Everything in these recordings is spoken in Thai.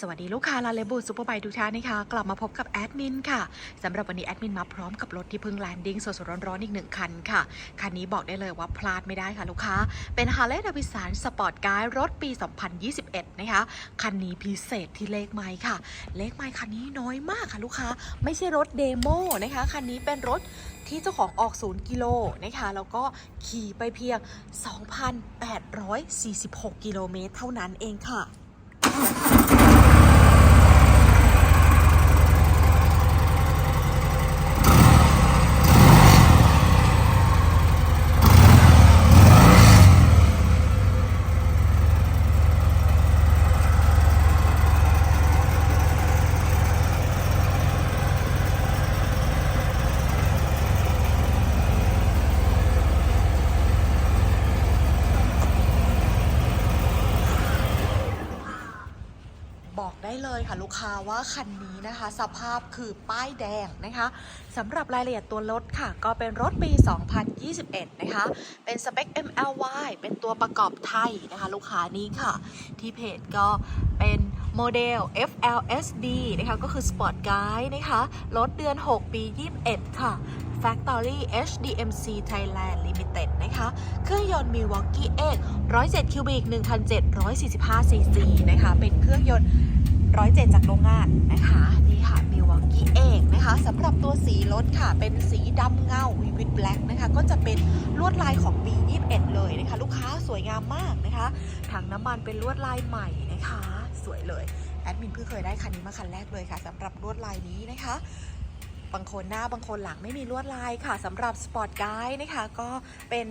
สวัสดีลูกค้าลาเลบูซูเปอร์ไบทุกท่านนะคะ กลับมาพบกับแอดมินค่ะสำหรับวันนี้แอดมินมาพร้อมกับรถที่เพิ่งแลนดิ้งสดๆร้อนๆอีกหนึ่งคันค่ะ คันนี้บอกได้เลยว่าพลาดไม่ได้ค่ะลูกค้า เป็น Harley Davidson Sport Guide รถปี 2021 นะคะ คันนี้พิเศษที่เลขไม้ค่ะ เลขไม้คันนี้น้อยมากค่ะลูกค้า ไม่ใช่รถเดโมนะคะ คันนี้เป็นรถที่เจ้าของออกศูนย์กิโลนะคะแล้วก็ขี่ไปเพียง 2,846 กิโลเมตรเท่านั้นเองค่ะ บอกได้เลยค่ะลูกค้าว่าคันนี้นะคะ สภาพคือป้ายแดงนะคะสำหรับรายละเอียดตัวรถค่ะ ก็เป็นรถปี 2021 นะคะ เป็นสเปค MLY เป็นตัวประกอบไทยนะคะ ลูกค้านี้ค่ะ ที่เพจก็เป็นโมเดล FLSD นะคะ ก็คือ Sport Guide นะคะ รถเดือน 6 ปี 21 ค่ะ Factory HDMC Thailand Limited นะคะ เครื่องยนต์ Milwaukee X 107 คิวบิก 1,745 ซีซีนะคะ เป็นเครื่องยนต์ 107 จากโรงงานนะคะ นี่ค่ะ Milwaukee X นะคะสำหรับตัวสีรถค่ะ เป็นสีดำเงา Vivid Black นะคะ ก็จะเป็นลวดลายของปี21 เลยนะคะ ลูกค้าสวยงามมากนะคะ ถังน้ำมันเป็นลวดลายใหม่นะคะ สวยเลย แอดมินเพิ่งเคยได้คันนี้มาคันแรกเลยค่ะสำหรับลวดลายนี้นะคะ บางคนหน้าบางคนหลังไม่มีลวดลายค่ะสำหรับสปอร์ตไกด์นะคะก็เป็น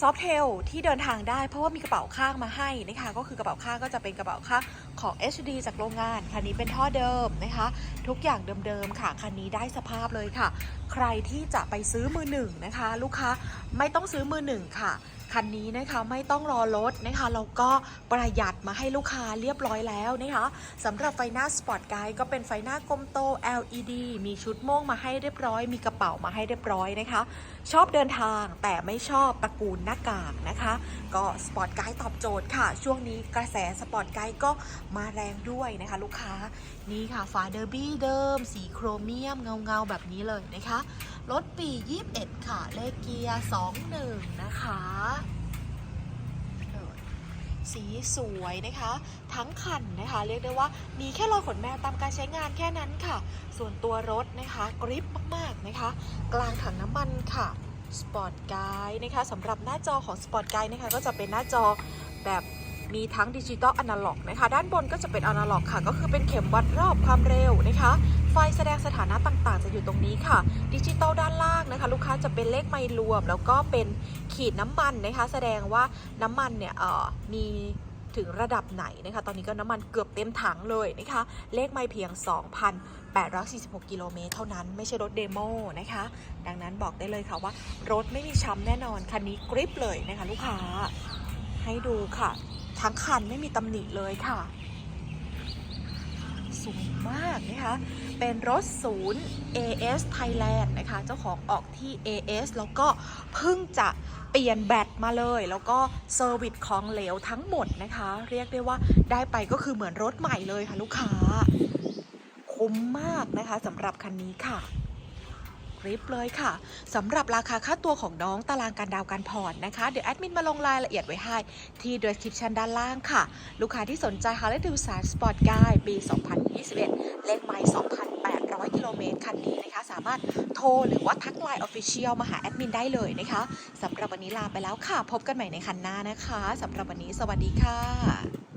ซอฟเทลที่เดินทางได้เพราะว่ามีกระเป๋าข้างมาให้นะคะ ก็คือกระเป๋าข้างก็จะเป็นกระเป๋าข้างของ HD จากโรงงาน คันนี้เป็นท่อเดิมนะคะ ทุกอย่างเดิมๆค่ะ คันนี้ได้สภาพเลยค่ะ ใครที่จะไปซื้อมือหนึ่งนะคะ ลูกค้าไม่ต้องซื้อมือหนึ่งค่ะ คันนี้นะคะไม่ต้องรอรถนะคะแล้วก็ประหยัดมาให้ลูกค้าเรียบร้อยแล้วนะคะสำหรับไฟหน้าสปอร์ตไกด์ก็เป็นไฟหน้ากลมโต LED มีชุดโม่งมาให้เรียบร้อย มีกระเป๋ามาให้เรียบร้อยนะคะ ชอบเดินทางแต่ไม่ชอบตระกูลหน้ากากนะคะ ก็สปอร์ตไกด์ตอบโจทย์ค่ะ ช่วงนี้กระแสสปอร์ตไกด์ก็มาแรงด้วยนะคะ ลูกค้านี่ค่ะฝาเดอร์บี้เดิม สีโครเมียมเงาๆแบบนี้เลยนะคะรถปี 21 ค่ะ เลขเกียร์ 21 นะคะ สีสวยนะคะ ทั้งคันนะคะ เรียกได้ว่ามีแค่รอยขนแมวตามการใช้งานแค่นั้นค่ะ ส่วนตัวรถนะคะกริปมากๆนะคะ กลางถังน้ำมันค่ะ Sport Guide นะคะสำหรับหน้าจอของ Sport Guide นะคะก็จะเป็นหน้าจอแบบมีทั้งดิจิตอลอนาล็อกนะคะ ด้านบนก็จะเป็นอนาล็อกค่ะ ก็คือเป็นเข็มวัดรอบความเร็วนะคะ ไฟแสดงสถานะต่างๆ จะอยู่ตรงนี้ค่ะ ดิจิตอลด้านล่างนะคะ ลูกค้าจะเป็นเลขไมล์รวม แล้วก็เป็นขีดน้ำมันนะคะ แสดงว่าน้ำมันเนี่ยเอ่อมีถึงระดับไหนนะคะ ตอนนี้ก็น้ำมันเกือบเต็มถังเลยนะคะ เลขไม่เพียง 2,846 กิโลเมตรเท่านั้น ไม่ใช่รถเดโมนะคะ ดังนั้นบอกได้เลยค่ะว่า รถไม่มีช้ำแน่นอน คันนี้กริปเลยนะคะ ลูกค้า ให้ดูค่ะ ทั้งคันไม่มีตำหนิเลยค่ะ สูงมากนะคะ เป็นรถศูนย์ AS Thailand นะคะ เจ้าของออกที่ AS แล้วก็เพิ่งจะเปลี่ยนแบตมาเลย แล้วก็เซอร์วิสของเหลวทั้งหมดนะคะ เรียกได้ว่าได้ไปก็คือเหมือนรถใหม่เลยค่ะลูกค้า คุ้มมากนะคะสำหรับคันนี้ค่ะ ลิปเลยค่ะสำหรับราคาค่าตัวของน้องตารางการดาวการผ่อนนะคะ เดี๋ยวแอดมินมาลงรายละเอียดไว้ให้ ที่ description ด้านล่างค่ะ ลูกค้าที่สนใจ Harley Davidson Sport Guide ปี 2021 เลขไมล์2,800 กิโลเมตรคันนี้นะคะ สามารถโทรหรือว่าทักไลน์ Official มาหาแอดมินได้เลยนะคะสำหรับวันนี้ลาไปแล้วค่ะ พบกันใหม่ในคันหน้านะคะสำหรับวันนี้สวัสดีค่ะ